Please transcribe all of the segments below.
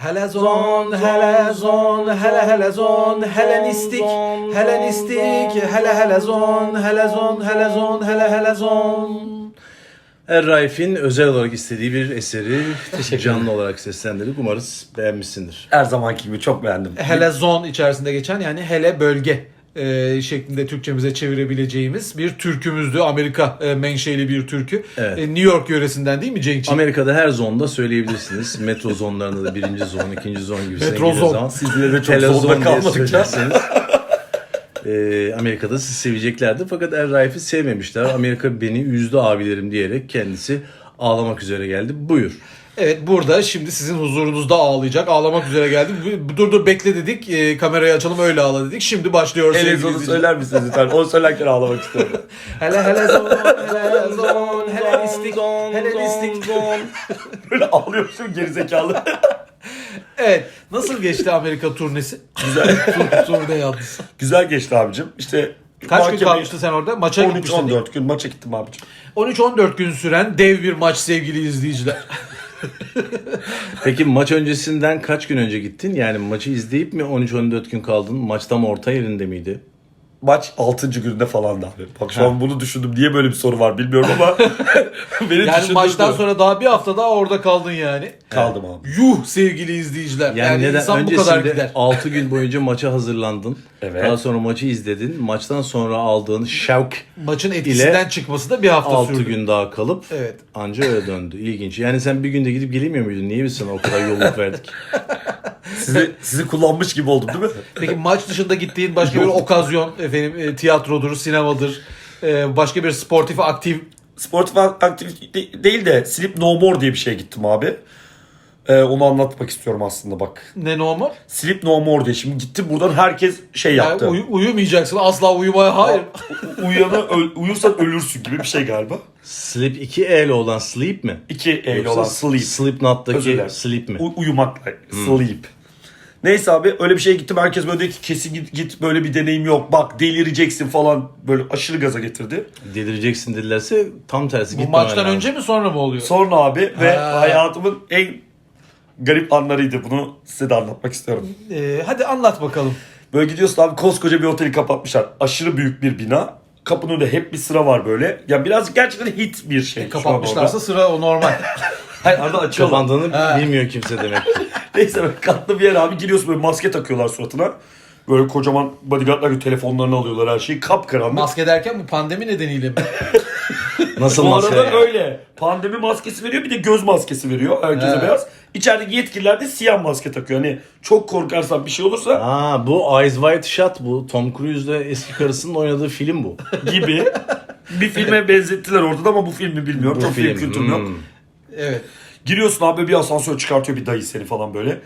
Helezon, helezon, hele helezon, Helenistik, Helenistik, hele helezon, helezon, helezon, hele helezon. Erraif'in özel olarak istediği bir eseri canlı olarak seslendirdik. Umarız beğenmişsindir. Her zamanki gibi çok beğendim. Helezon içerisinde geçen yani hele bölge e, şeklinde Türkçemize çevirebileceğimiz bir türkümüzdü. Amerika e, menşeli bir türkü. Evet. E, New York yöresinden değil mi Cenk'ciğim? Amerika'da her zonda söyleyebilirsiniz. Metro zonlarında da birinci zon, ikinci zon gibi. Metro zon. Sizlere de çok diye kalmadık ya. Ee, Amerika'da sizi seveceklerdi fakat Erraif'i sevmemişler. Amerika beni üzdü abilerim diyerek kendisi ağlamak üzere geldi. Buyur. Evet burada şimdi sizin huzurunuzda ağlayacak. Ağlamak üzere geldim. Bu- Dur dur bekle dedik. E, kamerayı açalım öyle ağla dedik. Şimdi Elezoну izleyiciler. söyler misiniz lütfen? Onu söylerken ağlamak istiyorum. Hele hele zon, hele zon, Helenistik, Helenistik. Böyle ağlıyorsun gerizekalı. Evet. Nasıl geçti Amerika turnesi? Güzel. Tur, turne yalnız. Güzel geçti abicim. İşte Kaç gün mahkeme- kalmıştı sen orada? Maça gitmiştin. 13-14 gün maça gittim abicim. 13-14 gün süren dev bir maç sevgili izleyiciler. Peki maç öncesinden kaç gün önce gittin? Yani maçı izleyip mi 13-14 gün kaldın? Maç tam orta yerinde miydi? Maç 6. günde falan da abi. Bak şu an bunu düşündüm. Niye böyle bir soru var bilmiyorum ama beni Yani düşündürdü. maçtan sonra daha bir hafta daha orada kaldın yani. kaldım abi. Yuh sevgili izleyiciler. Yani, Yani, neden insan bu kadar öncesinde gider. 6 gün boyunca maça hazırlandın. Evet. Daha sonra maçı izledin. Maçtan sonra aldığın şevk Maçın etkisinden çıkması da bir hafta 6 sürdü. gün daha kalıp Evet. anca öyle döndü. İlginç. Yani sen bir günde gidip gelemiyor muydun? Niye biz sana o kadar yolluk verdik? Sizi, sizi kullanmış gibi oldum değil mi? Peki maç dışında gittiğin başka bir okazyon efendim e, tiyatrodur, sinemadır, e, başka bir sportif aktif Sportif de- değil de Sleep No More diye bir şeye gittim abi. Ee, onu anlatmak istiyorum aslında bak. ne normal? Sleep No More diye. Şimdi gittim buradan herkes şey Yani yaptı. uyu- uyumayacaksın asla uyumaya hayır. U- Uyana öl- uyursan ölürsün gibi bir şey galiba. Sleep 2 E ile olan sleep mi? İki eyle Yoksa olan sleep. Özür Slipknot'taki dilerim. sleep mi? U- uyumakla. Sleep. Neyse abi öyle bir şeye gittim. Herkes böyle dedi ki kesin git, git böyle bir deneyim yok. Bak delireceksin falan. Böyle aşırı gaza getirdi. Delireceksin dedilerse tam tersi Bu gitmemen maçtan lazım. önce mi sonra mı oluyor? Sonra abi ve Ha. hayatımın en garip anlarıydı. Bunu size de anlatmak istiyorum. E, hadi anlat bakalım. Böyle gidiyorsun abi koskoca bir oteli kapatmışlar. Aşırı büyük bir bina. Kapının önünde hep bir sıra var böyle. Ya biraz gerçekten hit bir şey. şu an Kapatmışlarsa sıra o normal. Hayır arada açıyorlar. Kapandığını Ha. bilmiyor kimse demek ki. Neyse böyle katlı bir yer abi giriyorsun böyle maske takıyorlar suratına. Böyle kocaman bodyguardlar gibi telefonlarını alıyorlar her şeyi. Kapkaranlık. Maske derken bu pandemi nedeniyle mi? Nasıl Bu maske? arada ya? öyle. Pandemi maskesi veriyor bir de göz maskesi veriyor. Herkese He. beyaz. İçerideki yetkililer de siyah maske takıyor. Hani çok korkarsan bir şey olursa Aa bu Eyes Wide Shut bu. Tom Cruise'le eski karısının oynadığı film bu. gibi bir filme benzettiler orada da ama bu filmi bilmiyorum. Bu çok film, kültürüm yok. hmm. Evet. Giriyorsun abi bir asansör çıkartıyor bir dayı seni falan böyle.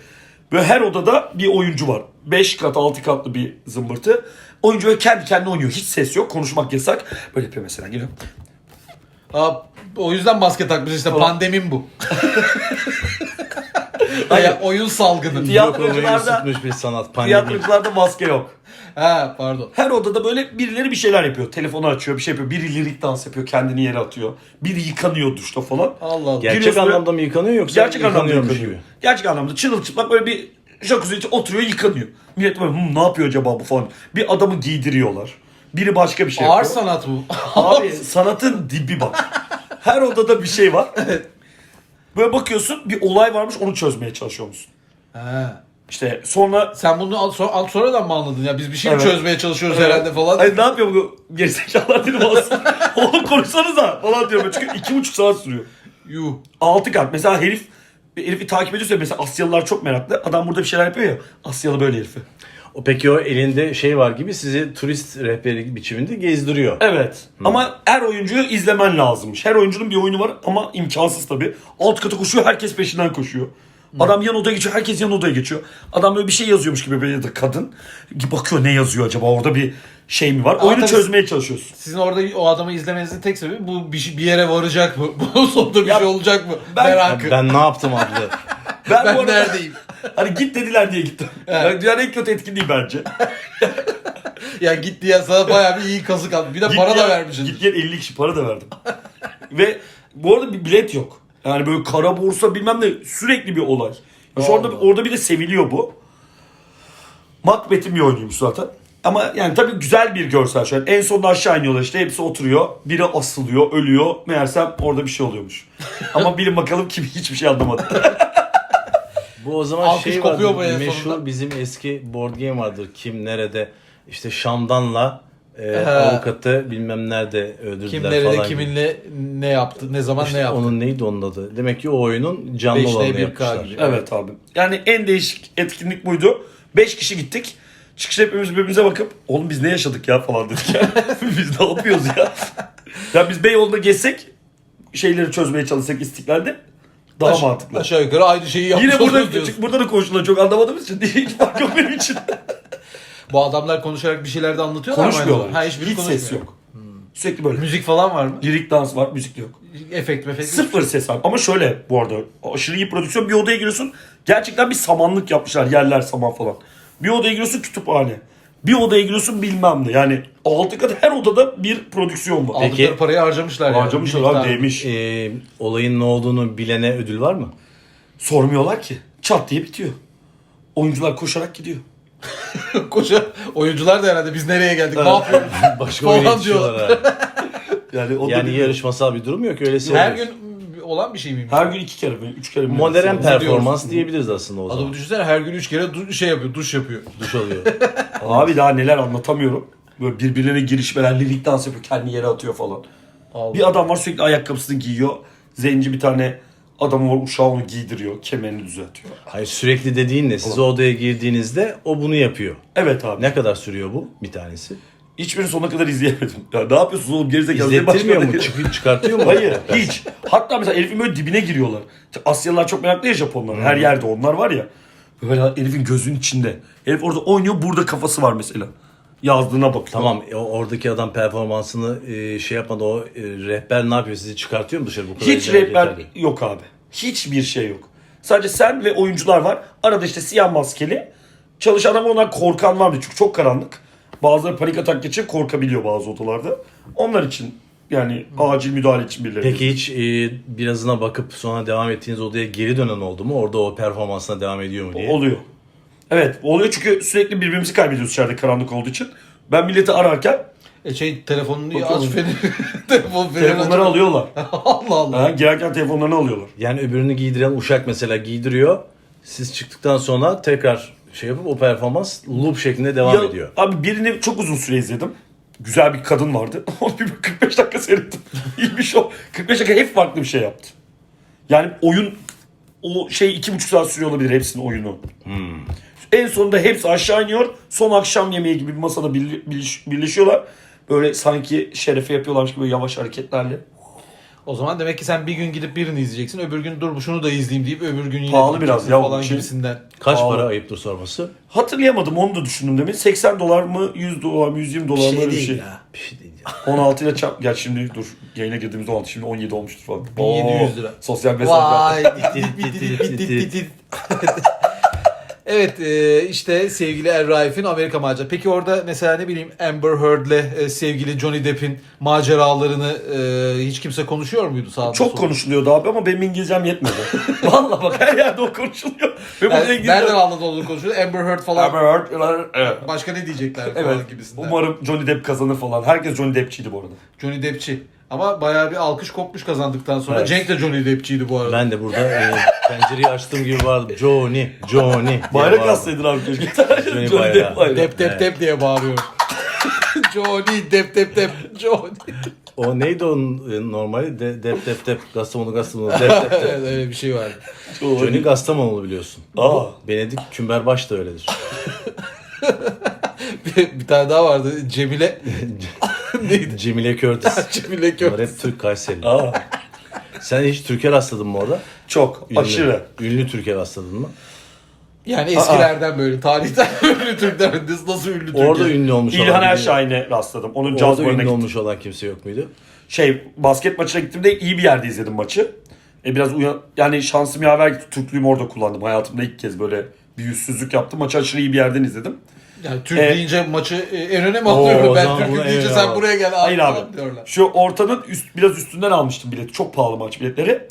Böyle her odada bir oyuncu var. 5 kat 6 katlı bir zımbırtı. Oyuncu böyle kendi kendine oynuyor. Hiç ses yok. Konuşmak yasak. Böyle yapıyor mesela geliyor. Aa, o yüzden maske takmış işte Falan. pandemin bu. Aya oyun salgını. Yok Tiyatrocularda- ısıtmış bir sanat. Pandemi. Tiyatrocularda maske yok. Ha pardon. Her odada böyle birileri bir şeyler yapıyor. Telefonu açıyor, bir şey yapıyor. Biri lirik dans yapıyor, kendini yere atıyor. Biri yıkanıyor duşta falan. Allah Allah. Gerçek Giriyorsun anlamda mı yıkanıyor yoksa Gerçek anlamda yıkanıyormuş yıkanıyor. gibi? Gerçek anlamda çırılçıplak böyle bir jacuzzi içi oturuyor yıkanıyor. Millet böyle "Hmm, ne yapıyor acaba bu falan. Bir adamı giydiriyorlar. Biri başka bir şey Ağır yapıyor. sanat bu. Abi sanatın dibi bak. Her odada bir şey var. Böyle bakıyorsun bir olay varmış onu çözmeye çalışıyor musun? Ha. İşte sonra Sen bunu al, so- al sonradan mı anladın ya? Biz bir şey mi Evet. çözmeye çalışıyoruz herhalde falan. Hani ne yapıyor bu gerizekalılar dedim aslında. Oğlum konuşsanıza falan diyorum. Çünkü iki buçuk saat sürüyor. Yuh. Altı kat. Mesela herif bir herifi takip ediyorsa mesela Asyalılar çok meraklı. Adam burada bir şeyler yapıyor ya. Asyalı böyle herifi. O peki o elinde şey var gibi sizi turist rehberi biçiminde gezdiriyor. Evet. Ama her oyuncuyu izlemen lazımmış. Her oyuncunun bir oyunu var ama imkansız tabii. Alt kata koşuyor herkes peşinden koşuyor. Adam yan odaya geçiyor, herkes yan odaya geçiyor. Adam böyle bir şey yazıyormuş gibi böyle ya da kadın. Bakıyor ne yazıyor acaba orada bir şey mi var? Oyunu tabii- çözmeye çalışıyorsun. Sizin orada o adamı izlemenizin tek sebebi bu bir, şey- bir yere varacak mı? Bunun sonunda bir Ya, şey olacak mı? ben- Merakı. Ben, Ben ne yaptım adlı. bu arada- neredeyim? Hani git dediler diye gittim. Yani dünyanın en kötü etkinliği bence. Ya gitti ya sana bayağı bir iyi kazık aldı. Bir de Git para da gel- vermişsin. Git gel 50 kişi para da verdim. Ve bu arada bir bilet yok. Yani böyle kara borsa bilmem ne sürekli bir olay. Şu orada, Allah. orada bir de seviliyor bu. Macbeth'in bir oyunuymuş zaten. Ama yani tabii güzel bir görsel şöyle. En sonunda aşağı iniyorlar işte hepsi oturuyor. Biri asılıyor, ölüyor. Meğersem orada bir şey oluyormuş. Ama bilin bakalım kim hiçbir şey anlamadı. Bu o zaman Alkış şey kopuyor vardır, en meşhur sonunda? bizim eski board game vardır. Kim nerede işte Şamdan'la e, avukatı bilmem nerede öldürdüler Kim nerede falan. kiminle ne yaptı, ne zaman İşte ne yaptı. Onun neydi onun adı? Demek ki o oyunun canlı 5N olanını 1K yapmışlar. gibi. evet abi. Yani en değişik etkinlik buydu. 5 kişi gittik. Çıkışta hepimiz birbirimize bakıp oğlum biz ne yaşadık ya falan dedik ya. biz ne yapıyoruz ya? ya biz Beyoğlu'nda gezsek şeyleri çözmeye çalışsak istiklalde daha Aş- mantıklı. Aşağı yukarı aynı şeyi yapmış Yine burada, diyorsun. burada da konuşulan çok anlamadığımız için hiç fark yok benim için. Bu adamlar konuşarak bir şeyler de anlatıyorlar mı? Konuşmuyorlar. Ha, hiçbiri Hiç konuşmuyor. ses yok. Sürekli böyle. Müzik falan var mı? Lirik dans var, müzik yok. Efekt mefekt. Sıfır ses var. Ama şöyle bu arada aşırı iyi prodüksiyon. Bir odaya giriyorsun. Gerçekten bir samanlık yapmışlar. Yerler saman falan. Bir odaya giriyorsun kütüphane. Bir odaya giriyorsun bilmem ne. Yani altı kat her odada bir prodüksiyon var. Aldıkları Peki- parayı harcamışlar yani. Harcamışlar Bir abi miktar. değmiş. E, olayın ne olduğunu bilene ödül var mı? Sormuyorlar ki. Çat diye bitiyor. Oyuncular koşarak gidiyor. Koşa oyuncular da herhalde biz nereye geldik ne yapıyoruz? Başka Falan oyuna yetişiyorlar ha. Yani, o da Yani bir- yarışmasal bir durum yok öyle Her gün olan bir şey miymiş? her gün iki kere mi? Üç kere mi? Modern performans diyebiliriz aslında o zaman. Adamı düşünsene her gün üç kere du- şey yapıyor, duş yapıyor. Duş alıyor. Abi daha neler anlatamıyorum. Böyle birbirlerine girişmeler, lirik dans yapıyor, kendini yere atıyor falan. Allah. Bir adam var sürekli ayakkabısını giyiyor. Zenci bir tane adam var uşağı onu giydiriyor. Kemerini düzeltiyor. Hayır sürekli dediğin ne? Siz o odaya girdiğinizde o bunu yapıyor. Evet abi. Ne kadar sürüyor bu bir tanesi? Hiçbirini sonuna kadar izleyemedim. Ya ne yapıyorsunuz oğlum gerizekalı? Ne İzlettirmiyor mu? Çıkıyor, çıkartıyor mu? Hayır hiç. Hatta mesela herifin böyle dibine giriyorlar. Asyalılar çok meraklı ya Japonlar. Her yerde onlar var ya. Böyle herifin gözünün içinde. Herif orada oynuyor burada kafası var mesela. Yazdığına bakıyor. Tamam e, o- oradaki adam performansını e, şey yapmadı o e, rehber ne yapıyor sizi çıkartıyor mu dışarı bu kadar? Hiç izlemek rehber yeterli. yok abi. Hiçbir şey yok. Sadece sen ve oyuncular var. Arada işte siyah maskeli. Çalışan ama onlar korkan vardı çünkü çok karanlık. Bazıları panik atak geçirip korkabiliyor bazı odalarda. Onlar için yani acil müdahale için birileri. Peki hiç e, birazına bakıp sonra devam ettiğiniz odaya geri dönen oldu mu? Orada o performansına devam ediyor mu diye. Oluyor. Evet oluyor çünkü sürekli birbirimizi kaybediyoruz içeride karanlık olduğu için. Ben milleti ararken E şey telefonunu Bakıyorum. aç feneri. Telefon feneri telefonları aç- alıyorlar. Allah Allah. Ha, girerken telefonlarını alıyorlar. Yani öbürünü giydiren uşak mesela giydiriyor. Siz çıktıktan sonra tekrar şey yapıp o performans loop şeklinde devam Ya, ediyor. Abi birini çok uzun süre izledim. Güzel bir kadın vardı. Onu bir 45 dakika seyrettim. İyiymiş o. 45 dakika hep farklı bir şey yaptı. Yani oyun o şey iki buçuk saat sürüyor olabilir hepsinin oyunu. En sonunda hepsi aşağı iniyor. Son akşam yemeği gibi bir masada birli- birleş- birleşiyorlar. Böyle sanki şerefe yapıyorlarmış gibi yavaş hareketlerle. O zaman demek ki sen bir gün gidip birini izleyeceksin. Öbür gün dur bu şunu da izleyeyim deyip öbür gün yine Pahalı biraz ya, falan şey- gibisinden. Kaç Pahalı. para ayıptır sorması? Hatırlayamadım onu da düşündüm demin. 80 dolar mı 100 dolar mı 120 dolar mı öyle bir şey. ya. Bir şey değil ya. 16 ile çarp. Gel şimdi dur. Yayına girdiğimizde 16 şimdi 17 olmuştur falan. 1700 lira. Sosyal mesafe. Vay. evet e, işte sevgili Er Raif'in Amerika macerası. Peki orada mesela ne bileyim Amber Heard'le e, sevgili Johnny Depp'in maceralarını e, hiç kimse konuşuyor muydu sağda Çok solda? konuşuluyordu abi ama benim İngilizcem yetmedi. Vallahi bak her yerde o konuşuluyor. Ve Yani İngilizce... nereden anladın onu konuşuyor? Amber Heard falan. Amber Heard, evet. Başka ne diyecekler Evet. falan gibisinden. Umarım Johnny Depp kazanır falan. Herkes Johnny Depp'çiydi bu arada. Johnny Depp'çi. Ama bayağı bir alkış kopmuş kazandıktan sonra. Evet. Cenk de Johnny Depp'çiydi bu arada. Ben de burada e, pencereyi açtığım gibi vardı. Johnny, Johnny. diye Bayrak bağırdım. assaydın abi keşke. Johnny Johnny bayrağı. Depp bayrağı. Dep dep Evet. dep diye bağırıyor. Johnny dep dep dep. Johnny. O neydi onun e, normali? De, dep dep dep. Gastamonu Gastamonu. Dep dep dep. evet öyle bir şey vardı. Johnny Gastamonulu biliyorsun. Aa. Benedik Kümberbaş da öyledir. bir, bir tane daha vardı. Cemile. Neydi? Cemile Curtis. Cemile Bunlar Kök. hep Türk Kayseri. Aa. Sen hiç Türkiye rastladın mı orada? Çok. Ünlü. Aşırı. Ünlü Türkiye rastladın mı? Yani eskilerden böyle. Tarihten ünlü Türkler. Nasıl ünlü Türkler? Orada ünlü olmuş İlhan olan biri- Erşahin'e rastladım. Onun caz Orada barına ünlü gittim. olmuş olan kimse yok muydu? Şey basket maçına gittiğimde iyi bir yerde izledim maçı. E biraz uyan yani şansım yaver gitti. Türklüğümü orada kullandım. Hayatımda ilk kez böyle bir yüzsüzlük yaptım. Maçı aşırı iyi bir yerden izledim. Yani Türk E- deyince maçı e, en öne mi Oo, alıyorum? o Ben zaman Türk'üm bunu deyince en sen öne buraya gel. Hayır falan abi. diyorlar. Şu ortanın üst, biraz üstünden almıştım bileti. Çok pahalı maç biletleri.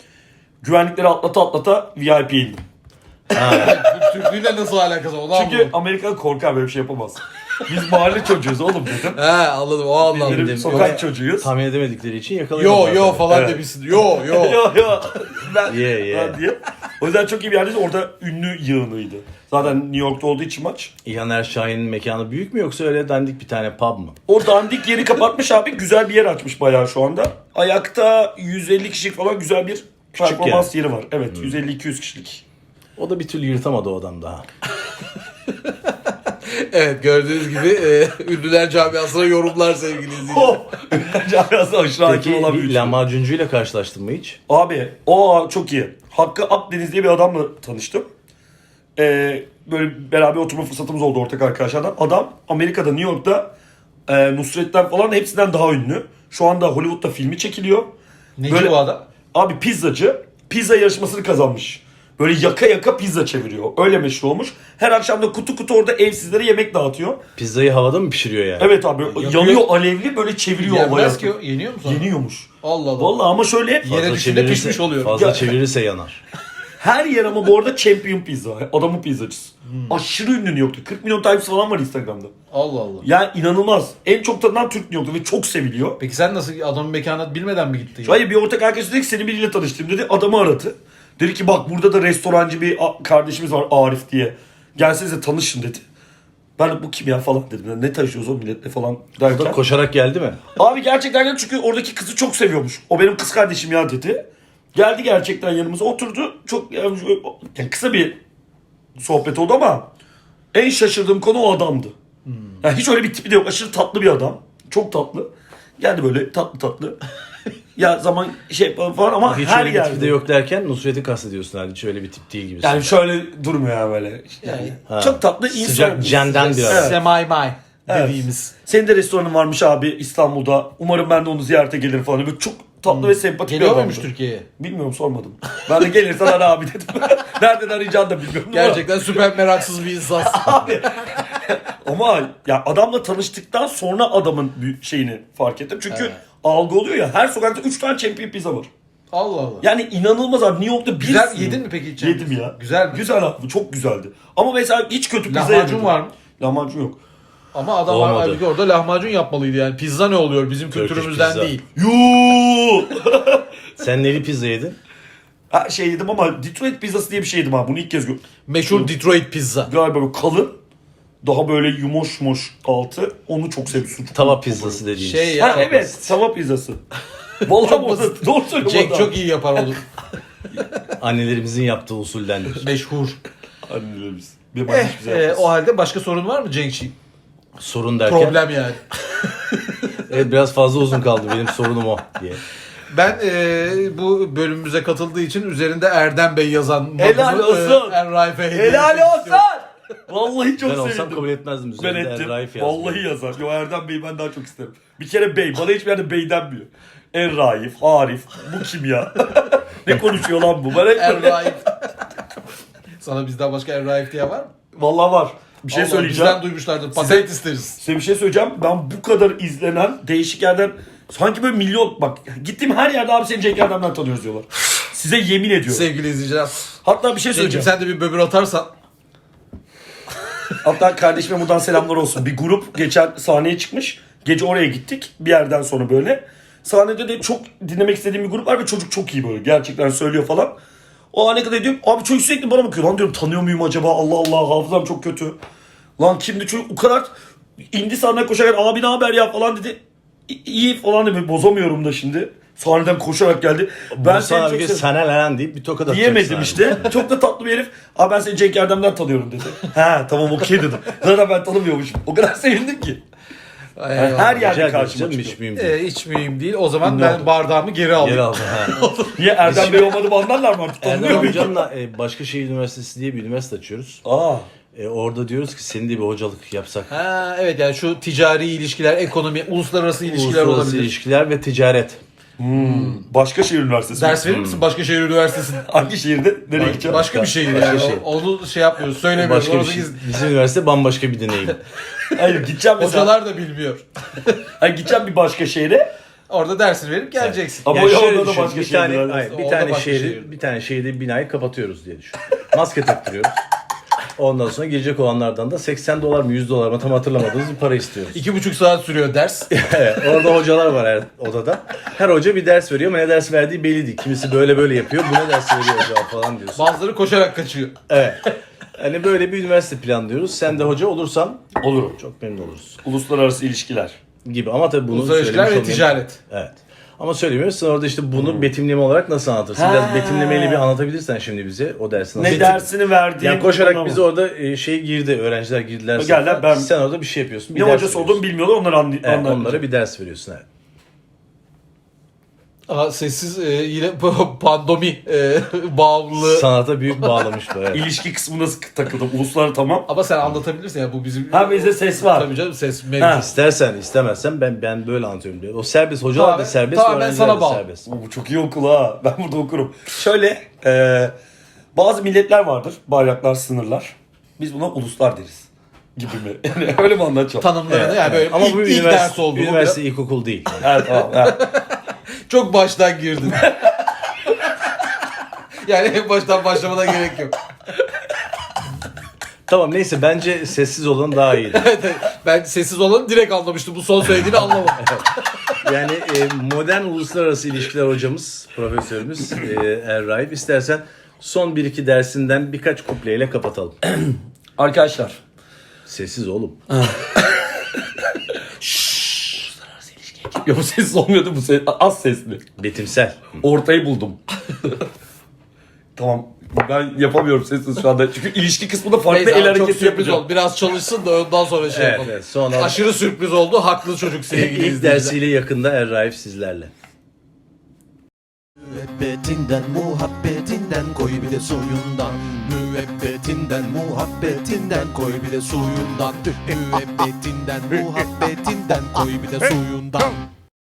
Güvenlikleri atlata atlata VIP indim. Türklüğüyle nasıl alakası var? Çünkü. Amerika korkar böyle bir şey yapamaz. Biz mahalle çocuğuyuz oğlum dedim. He anladım o anlamda. Benim dedim. sokak Yok. çocuğuyuz. Tahmin edemedikleri için yakalayamadılar. Yo yo falan Evet. demişsin. Yo yo. yo yo. Ben, Ye, ye. ben diye. O yüzden çok iyi bir yerdeyiz. Orada ünlü yığınıydı. Zaten New York'ta olduğu için maç. İlhan Erşahin'in mekanı büyük mü yoksa öyle dandik bir tane pub mı? O dandik yeri kapatmış abi. Güzel bir yer açmış bayağı şu anda. Ayakta 150 kişilik falan güzel bir performans yeri var. Evet 150-200 kişilik. O da bir türlü yırtamadı o adam daha. Evet gördüğünüz gibi e, ünlüler camiasına yorumlar sevgili izleyiciler. Oh! Camiası aşırı hakim Peki olan bir bir üçlü. lahmacuncuyla karşılaştın mı hiç? Abi o çok iyi. Hakkı Akdeniz diye bir adamla tanıştım. Ee, böyle beraber oturma fırsatımız oldu ortak arkadaşlardan. Adam Amerika'da New York'ta e, Nusret'ten falan hepsinden daha ünlü. Şu anda Hollywood'da filmi çekiliyor. Neci Böyle- bu adam? Abi pizzacı pizza yarışmasını kazanmış. Böyle yaka yaka pizza çeviriyor. Öyle meşhur olmuş. Her akşam da kutu kutu orada evsizlere yemek dağıtıyor. Pizzayı havada mı pişiriyor yani? Evet abi Yapıyor. yanıyor alevli böyle çeviriyor havaya. Yenmez ki. Yeniyor mu sonra? Yeniyormuş. Allah Allah. Vallahi ama şöyle Yere düşünce pişmiş oluyor. Fazla Ya- çevirirse yanar. Her yer ama bu arada champion pizza. Adamın pizzacısı. Hmm. Aşırı ünlü New York'ta. 40 milyon takipçisi falan var Instagram'da. Allah Allah. Yani inanılmaz. En çok tanınan Türk New York'ta ve çok seviliyor. Peki sen nasıl adamın mekanına bilmeden mi gittin? Hayır bir ortak arkadaş dedi ki seni biriyle tanıştım dedi. Adamı aradı. Dedi ki bak burada da restorancı bir kardeşimiz var Arif diye. Gelsenize tanışın dedi. Ben bu kim ya falan dedim. Ne tanışıyoruz o milletle falan derken. koşarak geldi mi? Abi gerçekten geldi çünkü oradaki kızı çok seviyormuş. O benim kız kardeşim ya dedi. Geldi gerçekten yanımıza oturdu. Çok yani, kısa bir sohbet oldu ama en şaşırdığım konu o adamdı. Yani hiç öyle bir tipi de yok. Aşırı tatlı bir adam. Çok tatlı. Geldi böyle tatlı tatlı. Ya zaman şey falan ama Hiç her öyle bir tipi yerde. de yok derken Nusret'i kastediyorsun herhalde. Hiç öyle bir tip değil gibisin. Yani şöyle durmuyor ya böyle. Yani Ha. çok tatlı insan. Sıcak cenden biraz. Evet. Semay may Evet. dediğimiz. Senin de restoranın varmış abi İstanbul'da. Umarım ben de onu ziyarete gelirim falan. Böyle çok tatlı ve sempatik Geliyor bir muymuş adamdı. Türkiye'ye? Bilmiyorum sormadım. Ben de gelirsen ara abi dedim. Nereden arayacağını da bilmiyorum. Gerçekten süper meraksız bir insan. Ama ya adamla tanıştıktan sonra adamın şeyini fark ettim. Çünkü Evet. algı oluyor ya her sokakta 3 tane champion pizza var. Allah Allah. Yani inanılmaz abi New York'ta bir Güzel yedin mi peki hiç? Yedim ya. Güzel mi? Güzel abi çok güzeldi. Ama mesela hiç kötü pizza Lahmacun yemedim. var mı? Lahmacun yok. Ama adam Olmadı. halbuki orada lahmacun yapmalıydı yani. Pizza ne oluyor bizim Turkish kültürümüzden pizza. değil. Yuuu. Sen neli pizza yedin? ha, şey yedim ama Detroit pizzası diye bir şey yedim abi. Bunu ilk kez gördüm. Meşhur Detroit pizza. Galiba böyle kalın. Daha böyle yumuş yumuş altı. Onu çok. Çok Tava pizzası dediğin. Şey ya. Ha evet tava pizzası. Vallahi basit. doğru söylüyorum. Cenk adam. çok iyi yapar onu. Annelerimizin yaptığı usuldendir. Meşhur. Annelerimiz. Bir Eh, bakış bize e, o halde başka sorun var mı Cenk'ciğim? Sorun derken. Problem yani. Evet biraz fazla uzun kaldı benim sorunum o diye. Ben e, bu bölümümüze katıldığı için üzerinde Erdem Bey yazan Helal notumu, olsun. E, Helal olsun. Vallahi çok ben olsam sevindim. kabul etmezdim. Ben Üzerinde ettim. Raif yazmıyor. Vallahi yazar. Yo Erdem Bey'i ben daha çok isterim. Bir kere bey. Bana hiçbir yerde bey denmiyor. En Raif, Arif. Bu kim ya? ne konuşuyor lan bu? Ben hep böyle... Erraif. Sana bizden başka Erraif diye var mı? Vallahi var. Bir şey Allah, söyleyeceğim. Bizden duymuşlardır. Patent isteriz. Size bir şey söyleyeceğim. Ben bu kadar izlenen değişik yerden sanki böyle milyon bak gittiğim her yerde abi seni Cenk Erdem'den tanıyoruz diyorlar. Size yemin ediyorum. Sevgili izleyiciler. Hatta bir şey Cenk'cim söyleyeceğim. sen de bir böbür atarsan. Hatta kardeşime buradan selamlar olsun. Bir grup geçen sahneye çıkmış. Gece oraya gittik bir yerden sonra böyle. Sahnede de çok dinlemek istediğim bir grup var ve çocuk çok iyi böyle. Gerçekten söylüyor falan. O an ne kadar diyorum. Abi çocuk sürekli bana bakıyor. Lan diyorum tanıyor muyum acaba? Allah Allah hafızam çok kötü. Lan kimdi çocuk? O kadar indi sahneye koşarak abi ne haber ya falan dedi. "İ- İyi falan dedi. Bozamıyorum da şimdi. Sahneden koşarak geldi. Ben Ben seni sana çok sev- sana lan deyip bir tokat atacaksın. Diyemedim abi. işte. Çok da tatlı bir herif. Abi ben seni Cenk Erdem'den tanıyorum dedi. He tamam okey dedim. Zaten ben tanımıyormuşum. O kadar sevindim ki. Ay, Yani her Rica yerde ederim karşıma canım, çıkıyor. hiç mühim değil. Ee, hiç mühim değil. O zaman Ne ben oldu? bardağımı geri alayım. Geri aldım. Ha. Niye Erdem Bey olmadığımı anlarlar mı artık? Erdem Tanımıyor muyum? amcamla e, Başkışehir Üniversitesi diye bir üniversite açıyoruz. Aa. E, orada diyoruz ki senin de bir hocalık yapsak. Ha, evet yani şu ticari ilişkiler, ekonomi, uluslararası ilişkiler Uluslararası olabilir. ilişkiler ve ticaret. Başka şehir üniversitesi. Ders verir misin Başkaşehir Üniversitesi'nde? Hangi şehirde? Nereye gideceğim? Başka bir şehir Başka yani. şehir. Onu şey yapmıyoruz, söylemiyoruz. Başka bir Orası şey. Bizim üniversite bambaşka bir deneyim. Hayır gideceğim mesela. Hocalar da bilmiyor. Hayır gideceğim bir başka şehre. Orada dersini verip geleceksin. Ama Yani ya orada da düşün, başka bir tane, hayır, bir Orada tane başka şehri, şehir. bir tane şehirde binayı kapatıyoruz diye düşün. Maske taktırıyoruz. Ondan sonra girecek olanlardan da 80 dolar mı 100 dolar mı tam hatırlamadığımız bir para istiyoruz. İki buçuk saat sürüyor ders. Orada hocalar var her odada. Her hoca bir ders veriyor ama ne ders verdiği belli değil. Kimisi böyle böyle yapıyor. Bu ne ders veriyor acaba falan diyorsun. Bazıları koşarak kaçıyor. Evet. Hani böyle bir üniversite planlıyoruz. Sen de hoca olursan Olurum. çok memnun oluruz. Uluslararası ilişkiler. Gibi ama tabii bunu Uluslararası ilişkiler söylemiş ve olmayalım. ticaret. Evet. Ama söylemiyoruz. Sen orada işte bunu betimleme olarak nasıl anlatırsın? Biraz Ha. betimlemeyle bir anlatabilirsen şimdi bize o dersi nasıl Ne dersini verdiğin. Yani koşarak biz orada e, şey girdi, öğrenciler girdiler. Geldiler, sınıfa. ben- Sen orada bir şey yapıyorsun. Bir Ne ders hocası veriyorsun. olduğumu bilmiyorlar onları anlay- Evet, anlar. onlara bir ders veriyorsun. Evet. Aa, sessiz e, yine pandomi e, bağımlılığı. Sanata büyük bağlamış bu. Evet. İlişki kısmı nasıl takıldım. Uluslar tamam. Ama sen anlatabilirsin ya bu bizim... Ha bizde ses var. Tabii canım ses Ha. mevcut. İstersen istemezsen ben ben böyle anlatıyorum diyor. O serbest hocalar da Tamamen- serbest, tamamen öğrenciler sana de bağlı. serbest. Bu çok iyi okul ha. Ben burada okurum. Şöyle e, bazı milletler vardır. Bayraklar, sınırlar. Biz buna uluslar deriz. Gibi mi? Yani öyle mi anlatacağım? Tanımlarını yani böyle Ama ilk, bu ilk üniversite, ders oldu. üniversite ilkokul değil. Evet, tamam. evet. Çok baştan girdin. yani en baştan başlamana gerek yok. tamam neyse bence sessiz olan daha iyiydi. ben sessiz olanı direkt anlamıştım. Bu son söylediğini anlamadım. Yani e, modern uluslararası ilişkiler hocamız, profesörümüz e, Erraif. İstersen son bir iki dersinden birkaç kupleyle kapatalım. Arkadaşlar. Sessiz oğlum. Ya bu ses olmuyordu bu ses. Az sesli. Betimsel. Ortayı buldum. tamam. Ben yapamıyorum sessiz şu anda. Çünkü ilişki kısmında farklı Neyse el abi, çok hareketi sürpriz yapacağım. oldu. Biraz çalışsın da ondan sonra şey Evet, yapalım. evet. Sonra Aşırı sürpriz oldu. Haklı çocuk sevgili ilk izleyiciler. dersiyle yakında Erraif sizlerle. Müebbetinden muhabbetinden koy bir de suyundan Müebbetinden muhabbetinden koy bir de suyundan Müebbetinden muhabbetinden koy bir de suyundan